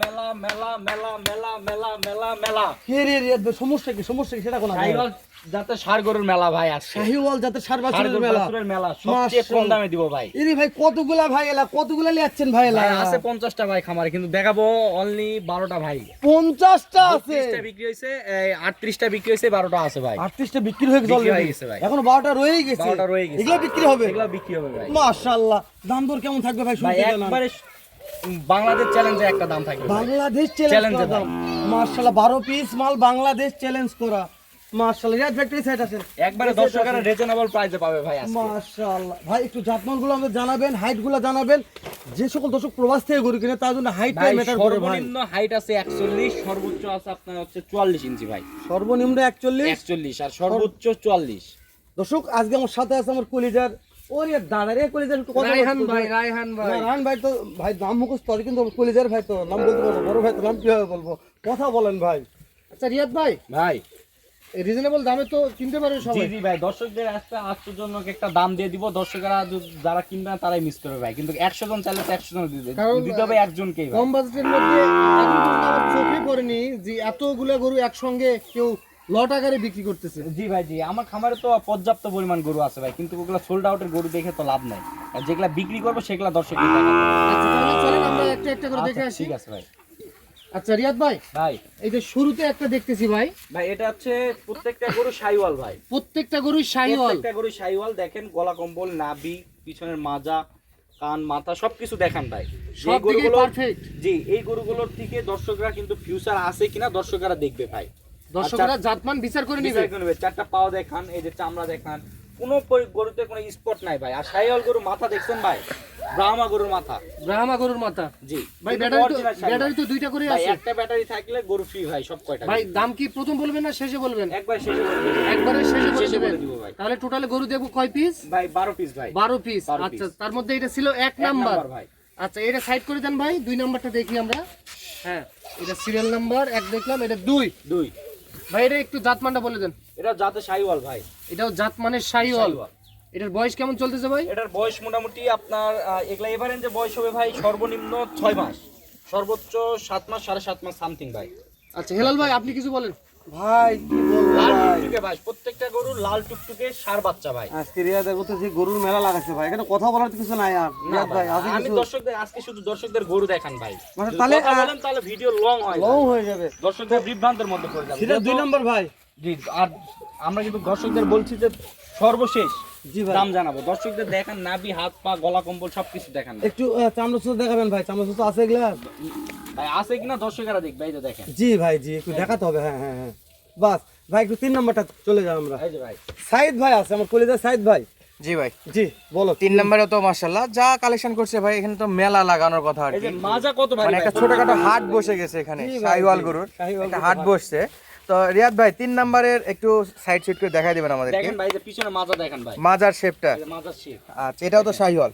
মেলা মেলা মেলা মেলা মেলা মেলা মেলা। কে রে রে রে, সমস্যা কি? সমস্যা কি? সেটা কোন শাহিওয়াল যাতে সার গরুর মেলা ভাই আছে। শাহিওয়াল জাতের সার সার বাছুরের মেলা। মেলা সবচেয়ে কম দামে দিব ভাই। এরে ভাই কতগুলা ভাই এলা? কতগুলা লিয়াচ্ছেন ভাই এলা? আছে ভাই খামারে কিন্তু দেখাবো অনলি ভাই। আছে? বিক্রি হয়েছে আটত্রিশটা বিক্রি হয়েছে বারোটা আছে ভাই। বিক্রি হয়ে গেছে ভাই। এখনও বারোটা রয়েই গেছে? বারোটা রয়ে গেছে। এগুলো বিক্রি হবে? এগুলো বিক্রি হবে ভাই। মাশাআল্লাহ। দাম দর কেমন থাকবে ভাই ভাই একবারে বাংলাদেশ চ্যালেঞ্জে একটা দাম থাকবে বাংলাদেশ চ্যালেঞ্জ দাম। মাশাআল্লাহ 12 পিস মাল বাংলাদেশ চ্যালেঞ্জ করা। রিয়াদ ফ্যাক্টরি আছেন একবারে দর্শকেরা রিজনেবল প্রাইসে পাবে ভাই মাশাআল্লাহ। ভাই একটু আমাদের জানাবেন হাইটগুলো জানাবেন। যে সকল দর্শক প্রবাস থেকে গরু কিনে তার জন্য হাইট ম্যাটার করে ভাই। সর্বনিম্ন হাইট আছে 41 সর্বোচ্চ আছে আপনার হচ্ছে 44 ইঞ্চি ভাই। সর্বনিম্ন 41 41 আর সর্বোচ্চ 44 দর্শক আজকে আমার সাথে আছে আমার কলিজার ওরে দাদা রে কলিজার একটু রায়হান ভাই রায়হান ভাই। রায়হান ভাই তো ভাই নাম মুখস্থ আছে কিন্তু কলিজার ভাই তো নাম বলতে পারব বড় ভাই তো নাম কীভাবে বলব? কথা বলেন ভাই। আচ্ছা রিয়াদ ভাই ভাই। রিজনেবল দামে তো কিনতে পারবে সবাই। জি ভাই দর্শকদের একটা আশ্চর্যজনক একটা দাম দিয়ে দিব। দর্শকেরা যারা কিনবে না তারাই মিস করবে ভাই। কিন্তু 100 জন চাইলে তো 100 জন দিতে হবে একজনকেই কম বাজেটের মধ্যে এখন পর্যন্ত আমার চোখে পড়েনি যে এতগুলা গরু একসঙ্গে কেউ লট আকারে বিক্রি করতেছে। জি ভাই জি। আমার খামারে তো পর্যাপ্ত পরিমাণ গরু আছে ভাই কিন্তু ওগুলো সোল্ড আউটের গরু দেখে তো লাভ নাই। আর যেগুলা বিক্রি করব সেগুলা দেবে। আচ্ছা চলেন আমরা একটা একটা করে দেখে আচ্ছা, আসি। ঠিক আছে ভাই। আচ্ছা রিয়াদ ভাই ভাই। এই যে শুরুতে একটা দেখতেছি ভাই। ভাই এটা হচ্ছে প্রত্যেকটা গরু সাইওয়াল ভাই। প্রত্যেকটা গরুই শাহিওয়াল প্রত্যেকটা গরু সাইওয়াল দেখেন গলা কম্বল নাভি পিছনের মাজা কান মাথা সবকিছু দেখান ভাই। সব গরুগুলো পারফেক্ট জি এই গরুগুলোর থেকে দর্শকরা কিন্তু ফিউচার আছে কিনা দর্শকরা দেখবে ভাই। দর্শকরা জাতমান বিচার করে নিবে। চারটা পাও দেখান এই যে চামড়া দেখান। কোনো গরুতে কোনো স্পট নাই ভাই। আর সাইওয়াল গরু মাথা দেখছেন ভাই? ব্রাহ্মা গরুর মাথা। ব্রাহ্মা গরুর মাথা। জি। ভাই ব্যাটারি তো ব্যাটারি তো দুইটা করে আছে। একটা ব্যাটারি থাকলে গরু ফ্রি ভাই সব কয়টা ভাই দাম কি প্রথম বলবেন না শেষে বলবেন? একবার শেষে বলে দেব। একবারে শেষে বলে দিবেন। তাহলে টোটালে গরু দেবো কয় পিস ভাই বারো পিস ভাই। বারো পিস আচ্ছা তার মধ্যে এটা ছিল এক নাম্বার। ভাই। আচ্ছা এটা সাইড করে দেন ভাই দুই নাম্বারটা দেখি আমরা। হ্যাঁ এটা সিরিয়াল নাম্বার এক দেখলাম এটা দুই। দুই। ভাই এটা একটু জাতমানটা বলে দেন। এটা জাতে শাহিওয়াল ভাই। এটাও জাতমানের শাহিওয়াল সাইওয়াল। এটার বয়স কেমন চলতেছে ভাই? এটার বয়স মোটামুটি আপনার এগুলা এবারেন যে বয়স হবে ভাই সর্বনিম্ন ছয় মাস। সর্বোচ্চ সাত মাস সাড়ে সাত মাস সামথিং ভাই। আচ্ছা হেলাল ভাই আপনি কিছু বলেন। ভাই কি বলব লাল ভাই? টুকটুকে ভাই প্রত্যেকটা গরু লাল টুকটুকে সার বাচ্চা ভাই। আজকে যে গরুর মেলা ভাই এখানে কথা বলার তো কিছু নাই আর। না রিয়াদ ভাই, ভাই আছে আমি কিছু। দর্শকদের আজকে শুধু দর্শকদের গরু দেখান ভাই। মানে তাহলে, আহ, বলেন তাহলে ভিডিও লং হয় লং ভাই। হয়ে যাবে। দর্শকদের বিভ্রান্তের মধ্যে পড়ে যাবে। সেটা দুই যেহেতু- নম্বর ভাই। জি আর আমরা কিন্তু দর্শকদের বলছি যে সর্বশেষ দাম জানাব। দর্শকদের দেখান নাভি হাত পা গলা কম্বল সবকিছু দেখান। একটু চামড়া সুতো দেখাবেন ভাই চামড়া সুতো আছে এগুলা? ভাই আছে কিনা দর্শকেরা দেখবে এই যে দেখেন। জি ভাই জি একটু দেখাতে হবে হ্যাঁ হ্যাঁ হ্যাঁ। বাস ভাই একটু তিন নম্বরটা চলে যাও আমরা। এই যে ভাই। সাইদ ভাই আছে আমার কলিজার সাইদ ভাই। জি ভাই। জি বলো। তিন নম্বরে তো মার্শাল্লাহ যা কালেকশন করছে ভাই এখানে তো মেলা লাগানোর কথা আর এই যে কি মাজা কত ভাই মানে একটা ছোটখাটো হাট বসে গেছে এখানে ভাই, গরুর। একটা হাট। বসছে। তো রিয়াদ ভাই তিন নম্বরের একটু সাইড সিট করে দেখাই দিবেন আমাদেরকে। দেখেন ভাই যে পিছনে মাজা দেখেন ভাই। মাজার শেপটা মাজার শেপ আচ্ছা এটাও তো শাহিওয়াল।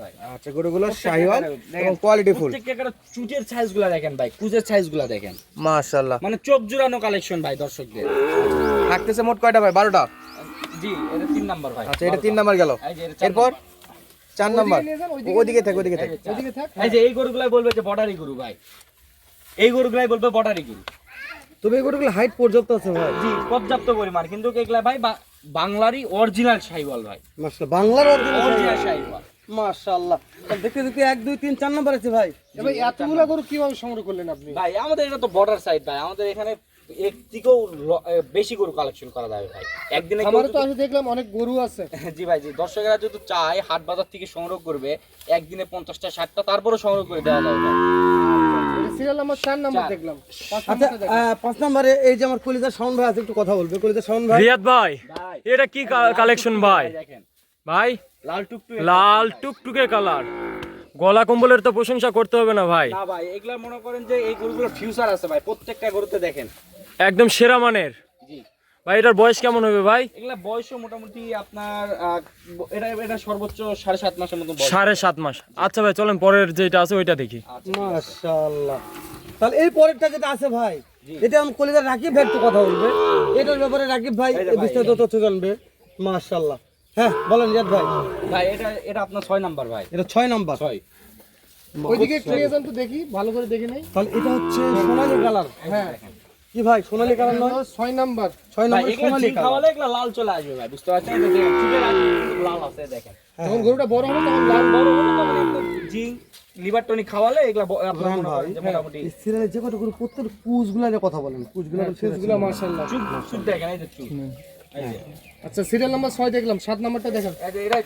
ভাই। আচ্ছা গরুগুলো শাহিওয়াল এবং কোয়ালিটি ফুল প্রত্যেকটা চুটের সাইজগুলো দেখেন ভাই কুজের সাইজগুলো দেখেন। মাশাল্লাহ মানে চোখ জুড়ানো কালেকশন ভাই দর্শকদের। থাকতেছে মোট কয়টা ভাই? বারোটা? জি এটা তিন নাম্বার ভাই। আচ্ছা এটা তিন নাম্বার গেল। এরপর? চার নাম্বার। ওদিকে থাক ওদিকে থাক। ওদিকে থাক। এই যে এই গরুগুলাই বলবে যে বর্ডারি গরু ভাই। এই গরুগুলাই বলবে বর্ডারি গরু। তবে এই গরুগুলো হাইট পর্যাপ্ত আছে ভাই। জি পর্যাপ্ত পরিমাণ। কিন্তু এগুলা ভাই বাংলারই অরিজিনাল শাহিওয়াল ভাই। মাশাআল্লাহ বাংলার অরিজিনাল অরিজিনাল শাহিওয়াল মাশাআল্লাহ। তাহলে দেখতে দেখতে এক দুই তিন চার নাম্বার আছে ভাই। এ ভাই এতগুলা গরু কীভাবে সংগ্রহ করলেন আপনি? ভাই আমাদের এটা তো বর্ডার সাইড ভাই। আমাদের এখানে এর থেকেও বেশি গরু কালেকশন করা যাবে ভাই। একদিনে তো আসলে দেখলাম অনেক গরু আছে। জি ভাই জি। দর্শকেরা যদি চায় হাট বাজার থেকে সংগ্রহ করবে একদিনে পঞ্চাশটা ষাটটা তারপরে সংগ্রহ করে দেওয়া যাবে। এটা সিরিয়াল নাম্বার চার নাম্বার দেখলাম। পাঁচ আচ্ছা পাঁচ নাম্বারে এই যে আমার শাওন ভাই আছে একটু কথা বলবে। শাওন ভাই। রিয়াদ ভাই ভাই। এটা কি কালেকশন ভাই? ভাই লাল টুকটুক লাল টুকটুকে কালার গলা কম্বলের তো প্রশংসা করতে হবে না ভাই। না ভাই এগুলা মনে করেন যে এই গরুগুলোর ফিউচার আছে ভাই প্রত্যেকটা গরুতে দেখেন। একদম সেরা মানের। ভাই এটার বয়স কেমন হবে ভাই? এগুলা বয়সও মোটামুটি আপনার এটা এটা সর্বোচ্চ সাড়ে সাত মাসের মতো সাড়ে সাত মাস। আচ্ছা ভাই চলেন পরের যেটা আছে ওইটা দেখি। আচ্ছা, মাশাআল্লাহ। তাহলে এই পরেরটা যেটা আছে ভাই। এটা আমি কলিজার রাকিব ভাই একটু কথা বলবে। এটার ব্যাপারে রাকিব ভাই বিস্তারিত তথ্য জানবে। মাশাআল্লাহ। হ্যাঁ বলেন রিয়াদ ভাই। ভাই এটা এটা আপনার ছয় নাম্বার ভাই। এটা ছয় নাম্বার। ছয়। ওইদিকে একটু নিয়ে যান তো দেখি ভালো করে দেখে নেই। তাহলে এটা হচ্ছে সোনালী কালার। হ্যাঁ। কি ভাই সোনালী কালার নয়? ছয় নাম্বার। ছয় নম্বর সোনালী কালার। খাওয়ালে এগুলো লাল চলে আসবে ভাই বুঝতে পারছেন? লাল আছে দেখেন। যখন গরুটা বড় হবে তখন লাল। বড় হলে তখন একদম লিভার টনিক খাওয়ালে এগুলো ব- আপনার যে মোটামুটি সিরিয়ালে যে কত করে প্রত্যেক কুচগুলার কথা বলেন মাশাআল্লাহ। চুপ চুপ দেখেন এই যে চুপ। আচ্ছা সিরিয়াল নাম্বার ছয় দেখলাম সাত নাম্বারটা দেখেন। এই যে এটা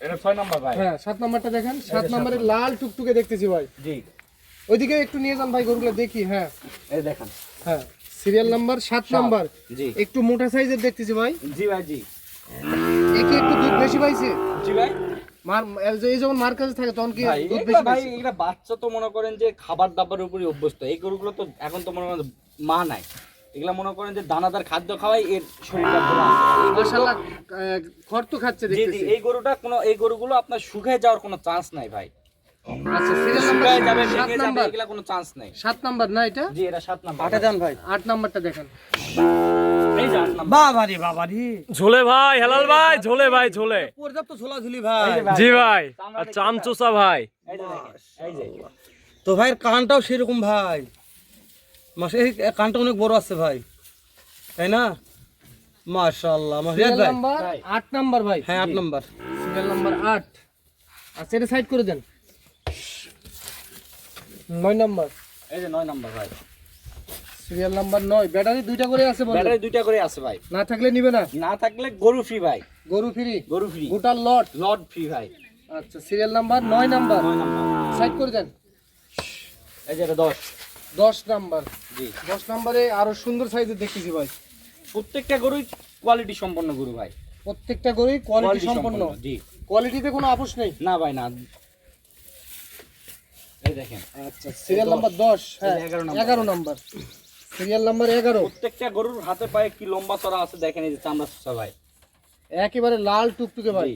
এটা ছয় নম্বর ভাই। হ্যাঁ সাত নাম্বারটা দেখেন সাত নাম্বারে। লাল টুকটুকে দেখতেছি ভাই। জি। ওইদিকে একটু নিয়ে যান ভাই গরুগুলো দেখি হ্যাঁ। এই দেখেন। হ্যাঁ সিরিয়াল নাম্বার সাত নাম্বার জি। একটু মোটা সাইজের দেখতেছি ভাই। জি ভাই জি। একে একটু দুধ বেশি পাইছে? জি ভাই। মার এই যখন মার কাছে থাকে তখন কি ভাই দুধ বেশি ভাই পাইছে? এগুলা বাচ্চা তো মনে করেন যে খাবার দাবারের উপরই অভ্যস্ত। এই গরুগুলো তো এখন তো মনে করেন মা নাই। এগুলা মনে করেন যে দানাদার খাদ্য খাওয়াই এর শরীরটা পুরো এই মাশাআল্লাহ খড় তো খাচ্ছে দেখতেছি। এই গরুটা কোনো এই গরুগুলো আপনার শুকিয়ে যাওয়ার কোনো চান্স নাই ভাই। সিরিয়াল শুকিয়ে যাবে নাম্বার সাত নাম্বার। এগুলা কোনো চান্স নাই। সাত নাম্বার না এটা? জি এটা সাত নাম্বার। আটে যান ভাই। আট নাম্বারটা দেখেন। এই যে আট নাম্বার। বাবারি বাবারি। ঝোলে ভাই হেলাল ভাই ঝোলে ভাই ঝোলে। পর্যাপ্ত ঝোলাঝুলি ভাই। জি ভাই আর চামচোসা ভাই। এই যে দেখেন এই যে। তো ভাইয়ের কানটাও সেরকম ভাই। মাসে এই কানটা অনেক বড় আছে ভাই। তাই না? মাশাআল্লাহ সিরিয়াল ভাই। নাম্বার ভাই। আট নাম্বার ভাই। হ্যাঁ আট নম্বর। সিরিয়াল নাম্বার আট। আচ্ছা এটা সাইড করে দেন। নয় নাম্বার। এই যে নয় নাম্বার ভাই। সিরিয়াল নাম্বার নয়। ব্যাটারি দুইটা করে আছে বলে ব্যাটারি দুইটা করে আছে ভাই। না থাকলে নিবে না? না থাকলে গরু ফ্রি ভাই। গরু ফ্রি গরু ফ্রি গোটা লট লর্ড ফ্রি ভাই। আচ্ছা সিরিয়াল নাম্বার নয় নাম্বার। নয় নাম্বার। সাইড করে দেন। এই যে এটা দশ। দশ নাম্বার। জি। দশ নাম্বারে আরও সুন্দর সাইজের দেখতেছি ভাই। প্রত্যেকটা গরুই কোয়ালিটি সম্পন্ন গরু ভাই। প্রত্যেকটা গরুই কোয়ালিটি সম্পন্ন। জি। কোয়ালিটিতে কোনো আপোষ নেই। না ভাই না। এই দেখেন। আচ্ছা সিরিয়াল নাম্বার দশ। হ্যাঁ এই 11 নাম্বার। এগারো নাম্বার সিরিয়াল নাম্বার এগারো। প্রত্যেকটা গরুর হাতে পায়ে কি লম্বা চড়া আছে দেখেন এই যে চামড়া সুসা ভাই একেবারে লাল টুকটুকে ভাই।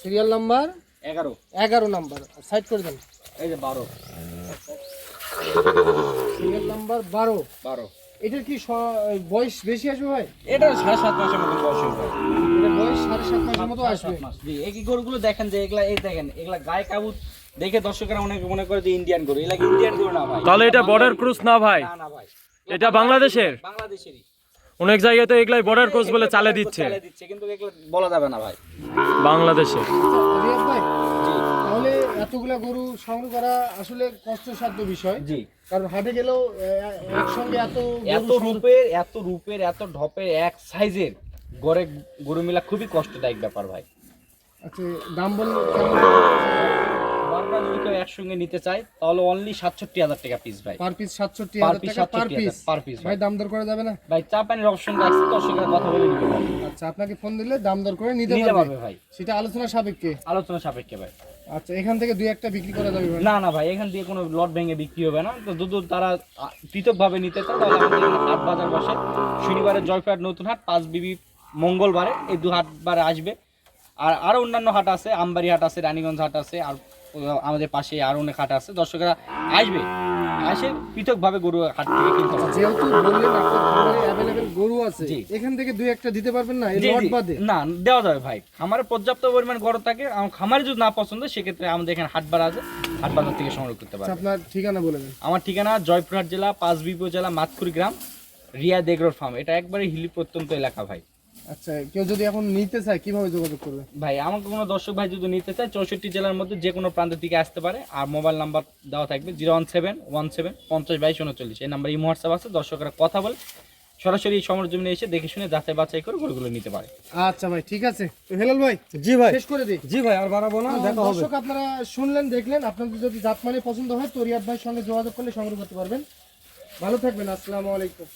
সিরিয়াল নাম্বার এগারো। এগারো নাম্বার সাইড করে দেন। এই যে বারো। সিরিয়াল নাম্বার বারো। বারো। এটার কি বয়স বেশি আসবে ভাই? এটা সাড়ে সাত মাসের মতো বয়স বয়স সাড়ে সাত মাসের মতো আসবে সাত মাস। জি এই গরুগুলো দেখেন যে এগুলা এই দেখেন এগুলা গায়ে কাবুত দেখে দর্শকরা অনেক মনে করে যে ইন্ডিয়ান গরু। এগুলা ইন্ডিয়ান গরু না ভাই। তাহলে এটা বর্ডার ক্রুজ না ভাই? না না ভাই। এটা বাংলাদেশের? বাংলাদেশেরই। অনেক জায়গাতে এগুলাই বর্ডার ক্রুজ বলে চালে দিচ্ছে। চালে দিচ্ছে কিন্তু এগুলো বলা যাবে না ভাই। বাংলাদেশে। তাহলে এতগুলা গরু সংগ্রহ করা আসলে কষ্টসাধ্য বিষয়। জি। কারণ হাটে গেলেও একসঙ্গে এত এত রূপের এত রূপের এত ঢপের এক সাইজের গড়ে গরু মিলা খুবই কষ্টদায়ক ব্যাপার ভাই। আচ্ছা দাম বললে কেমন? বারবার যদি কেউ একসঙ্গে নিতে চায় তাহলে অনলি সাতষট্টি হাজার টাকা পিস ভাই। পার পিস সাতষট্টি হাজার টাকা পার পিস per piece, ভাই দাম দর করা যাবে না? ভাই চা পানির অপশন আছে দর্শকের কথা বলে নিতে পারবে আচ্ছা আপনাকে ফোন দিলে দাম দর করে নিতে পারবে। ভাই। সেটা আলোচনা সাপেক্ষে? আলোচনা সাপেক্ষে ভাই। আচ্ছা এখান থেকে দুই একটা বিক্রি করা যাবে না না ভাই এখান দিয়ে কোনো লট ভেঙে বিক্রি হবে না। তো যদি তারা পৃথকভাবে নিতে চায় তাহলে আমাদের হাট বাজার বসে। শনিবারে জয়পুরহাট নতুন হাট পাঁচ বিবি মঙ্গলবারে এই দু হাটবারে আসবে। আর আরও অন্যান্য হাট আছে আমবাড়ি হাট আছে রানীগঞ্জ হাট আছে আর আমাদের পাশে আরও অনেক হাট আছে। দর্শকেরা আসবে আসে পৃথকভাবে গরু হাট থেকে কিনতে পারবে। যেহেতু বললেন অ্যাভেলেবেল গরু আছে এখান থেকে দুই একটা দিতে পারবেন না? লট বাদে? না দেওয়া যাবে ভাই। খামারে পর্যাপ্ত পরিমাণ গরু থাকে আমার খামারে যদি না পছন্দ সেক্ষেত্রে আমাদের এখানে হাট বাজার আছে হাট বাজার থেকে সংগ্রহ করতে আচ্ছা, পারবে আপনার ঠিকানা বলে দেন। আমার ঠিকানা জয়পুরহাট জেলা পাঁচবিবি জেলা মাতকুড়ি গ্রাম রিয়া দেগরোর ফার্ম। এটা একবারে হিলি প্রত্যন্ত এলাকা ভাই। আচ্ছা কেউ যদি এখন নিতে চায় কীভাবে যোগাযোগ করবে? ভাই আমাকে কোনো দর্শক ভাই যদি নিতে চায় চৌষট্টি জেলার মধ্যে যে কোনো প্রান্ত থেকে আসতে পারে আর মোবাইল নাম্বার দেওয়া থাকবে zero one seven one seven পঞ্চাশ বাইশ উনচল্লিশ। এই নাম্বার এই হোয়াটসঅ্যাপ আছে দর্শকরা কথা বলে সরাসরি এই সমর এসে দেখে শুনে যাচাই বাছাই করে গরুগুলো নিতে পারে। আচ্ছা ভাই ঠিক আছে। তো হেলাল ভাই জি ভাই শেষ করে দিই। জি ভাই আর বাড়াবো না দেখা হবে। দর্শক আপনারা শুনলেন দেখলেন আপনাদের যদি জাতমানে পছন্দ হয় তো রিয়াদ ভাইয়ের সঙ্গে যোগাযোগ করলে সংগ্রহ করতে পারবেন। ভালো থাকবেন আসসালামু আলাইকুম।